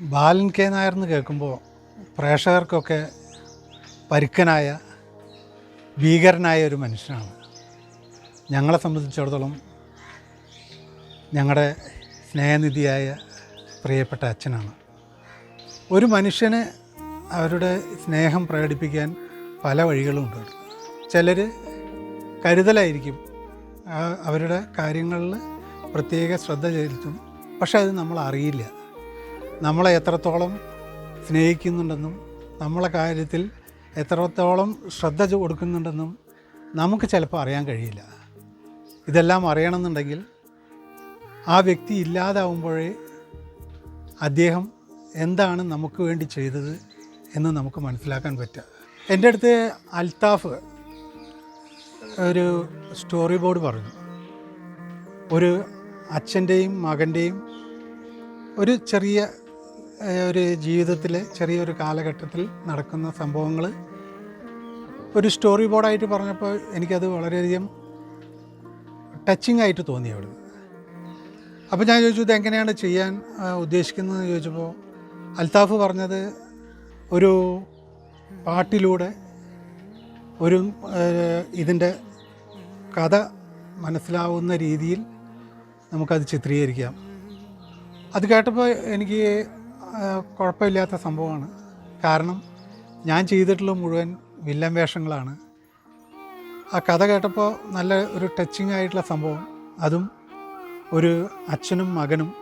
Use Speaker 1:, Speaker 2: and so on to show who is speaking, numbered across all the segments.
Speaker 1: ബാലൻ K Nair എന്ന് കേൾക്കുമ്പോൾ പ്രേക്ഷകർക്കൊക്കെ പരുക്കനായ ഭീകരനായ ഒരു മനുഷ്യനാണ്. ഞങ്ങളെ സംബന്ധിച്ചിടത്തോളം ഞങ്ങളുടെ സ്നേഹനിധിയായ പ്രിയപ്പെട്ട അച്ഛനാണ്. ഒരു മനുഷ്യന് അവരുടെ സ്നേഹം പ്രകടിപ്പിക്കാൻ പല വഴികളുമുണ്ട് ചിലർ കരുതലായിരിക്കും അവരുടെ കാര്യങ്ങളിൽ പ്രത്യേക ശ്രദ്ധ ചെലുത്തും. പക്ഷെ അത് നമ്മൾ അറിയില്ല. നമ്മളെ എത്രത്തോളം സ്നേഹിക്കുന്നുണ്ടെന്നും നമ്മളെ കാര്യത്തിൽ എത്രത്തോളം ശ്രദ്ധ കൊടുക്കുന്നുണ്ടെന്നും നമുക്ക് ചിലപ്പോൾ അറിയാൻ കഴിയില്ല. ഇതെല്ലാം അറിയണമെന്നുണ്ടെങ്കിൽ ആ വ്യക്തി ഇല്ലാതാവുമ്പോഴേ അദ്ദേഹം എന്താണ് നമുക്ക് വേണ്ടി ചെയ്തത് എന്ന് നമുക്ക് മനസ്സിലാക്കാൻ പറ്റുക. എന്റെ അടുത്ത് അൽത്താഫ് ഒരു സ്റ്റോറി ബോർഡ് പറഞ്ഞു. ഒരു അച്ഛന്റെയും മകന്റെയും ഒരു ചെറിയ ഒരു ജീവിതത്തിലെ ചെറിയൊരു കാലഘട്ടത്തിൽ നടക്കുന്ന സംഭവങ്ങൾ ഒരു സ്റ്റോറി ബോർഡായിട്ട് പറഞ്ഞപ്പോൾ എനിക്കത് വളരെയധികം ടച്ചിങ് ആയിട്ട് തോന്നി അവിടെ അപ്പോൾ ഞാൻ ചോദിച്ചു ഇത് എങ്ങനെയാണ് ചെയ്യാൻ ഉദ്ദേശിക്കുന്നതെന്ന് ചോദിച്ചപ്പോൾ അൽത്താഫ് പറഞ്ഞത് ഒരു പാട്ടിലൂടെ ഒരു ഇതിന്റെ കഥ മനസ്സിലാവുന്ന രീതിയിൽ നമുക്കത് ചിത്രീകരിക്കാം. അത് കേട്ടപ്പോൾ എനിക്ക് കുഴപ്പമില്ലാത്ത സംഭവമാണ്. കാരണം ഞാൻ ചെയ്തിട്ടുള്ള മുഴുവൻ വില്ലൻ വേഷങ്ങളാണ്. ആ കഥ കേട്ടപ്പോൾ നല്ല ഒരു ടച്ചിങ് ആയിട്ടുള്ള സംഭവം. അതും ഒരു അച്ഛനും മകനും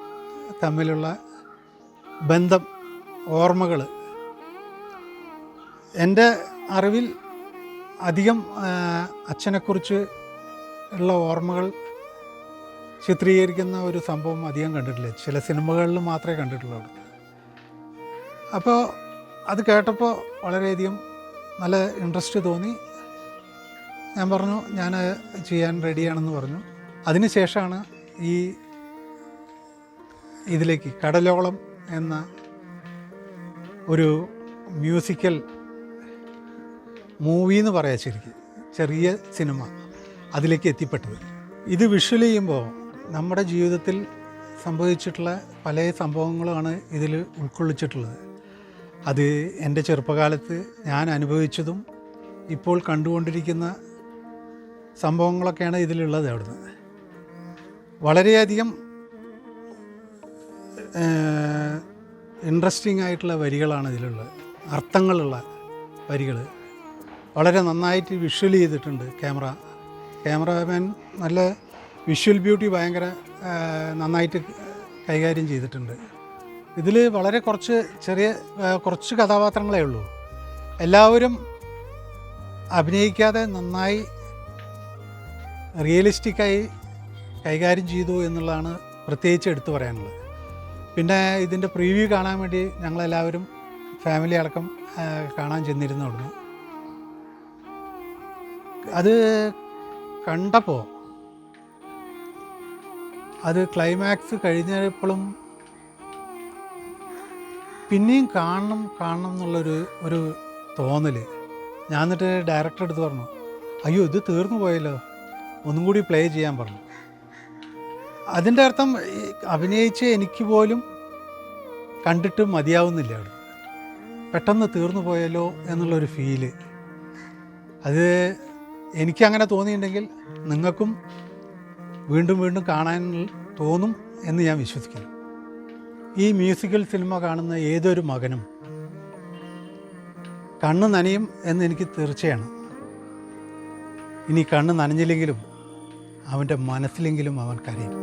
Speaker 1: തമ്മിലുള്ള ബന്ധം ഓർമ്മകൾ എന്റെ അറിവിൽ അധികം അച്ഛനെക്കുറിച്ച് ഉള്ള ഓർമ്മകൾ ചിത്രീകരിക്കുന്ന ഒരു സംഭവം അധികം കണ്ടിട്ടില്ല. ചില സിനിമകളിൽ മാത്രമേ കണ്ടിട്ടുള്ളൂ അപ്പോൾ അത് കേട്ടപ്പോൾ വളരെയധികം നല്ല ഇൻട്രസ്റ്റ് തോന്നി. ഞാൻ പറഞ്ഞു ഞാൻ ചെയ്യാൻ റെഡിയാണെന്ന് പറഞ്ഞു. അതിനുശേഷമാണ് ഈ ഇതിലേക്ക് കടലോളം എന്ന ഒരു മ്യൂസിക്കൽ മൂവി എന്ന് പറയാം ശരിക്കും. ചെറിയ സിനിമ അതിലേക്ക് എത്തിപ്പെട്ടത്. ഇത് വിഷ്വൽ ചെയ്യുമ്പോൾ നമ്മുടെ ജീവിതത്തിൽ സംഭവിച്ചിട്ടുള്ള പല സംഭവങ്ങളുമാണ് ഇതിൽ ഉൾക്കൊള്ളിച്ചിട്ടുള്ളത്. അത് എന്റെ ചെറുപ്പകാലത്ത് ഞാൻ അനുഭവിച്ചതും ഇപ്പോൾ കണ്ടുകൊണ്ടിരിക്കുന്ന സംഭവങ്ങളൊക്കെയാണ് ഇതിലുള്ളത് അവിടുന്ന്. വളരെയധികം ഇൻട്രസ്റ്റിംഗ് ആയിട്ടുള്ള വരികളാണ് ഇതിലുള്ളത്. അർത്ഥങ്ങളുള്ള വരികൾ വളരെ നന്നായിട്ട് വിഷ്വൽ ചെയ്തിട്ടുണ്ട് ക്യാമറ. ക്യാമറാമാൻ നല്ല വിഷ്വൽ ബ്യൂട്ടി ഭയങ്കര നന്നായിട്ട് കൈകാര്യം ചെയ്തിട്ടുണ്ട്. ഇതിൽ വളരെ കുറച്ച് ചെറിയ കുറച്ച് കഥാപാത്രങ്ങളേ ഉള്ളൂ. എല്ലാവരും അഭിനയിക്കാതെ നന്നായി റിയലിസ്റ്റിക്കായി കൈകാര്യം ചെയ്തു എന്നുള്ളതാണ് പ്രത്യേകിച്ച് എടുത്തു പറയാനുള്ളത്. പിന്നെ ഇതിന്റെ പ്രിവ്യൂ കാണാൻ വേണ്ടി ഞങ്ങളെല്ലാവരും ഫാമിലി അടക്കം കാണാൻ ചെന്നിരുന്നു അവിടുന്ന് അത് കണ്ടപ്പോൾ അത് ക്ലൈമാക്സ് കഴിഞ്ഞപ്പോഴും പിന്നെയും കാണണം കാണണം എന്നുള്ളൊരു ഒരു തോന്നൽ ഞാൻ എന്നിട്ട് ഡയറക്ടർ എടുത്ത് പറഞ്ഞു അയ്യോ ഇത് തീർന്നു പോയല്ലോ. ഒന്നും കൂടി പ്ലേ ചെയ്യാൻ പറഞ്ഞു. അതിന്റെ അർത്ഥം അഭിനയിച്ച് എനിക്ക് പോലും കണ്ടിട്ട് മതിയാവുന്നില്ല അവിടെ. പെട്ടെന്ന് തീർന്നു പോയല്ലോ എന്നുള്ളൊരു ഫീൽ അത് എനിക്കങ്ങനെ തോന്നിയിട്ടുണ്ടെങ്കിൽ നിങ്ങൾക്കും വീണ്ടും വീണ്ടും കാണാൻ തോന്നും എന്ന് ഞാൻ വിശ്വസിക്കുന്നു. ഈ മ്യൂസിക്കൽ സിനിമ കാണുന്ന ഏതൊരു മകനും കണ്ണ് നനയും എന്ന് എനിക്ക് തീർച്ചയാണ്. ഇനി കണ്ണ് നനഞ്ഞില്ലെങ്കിലും അവന്റെ മനസ്സിലെങ്കിലും അവൻ കരയും.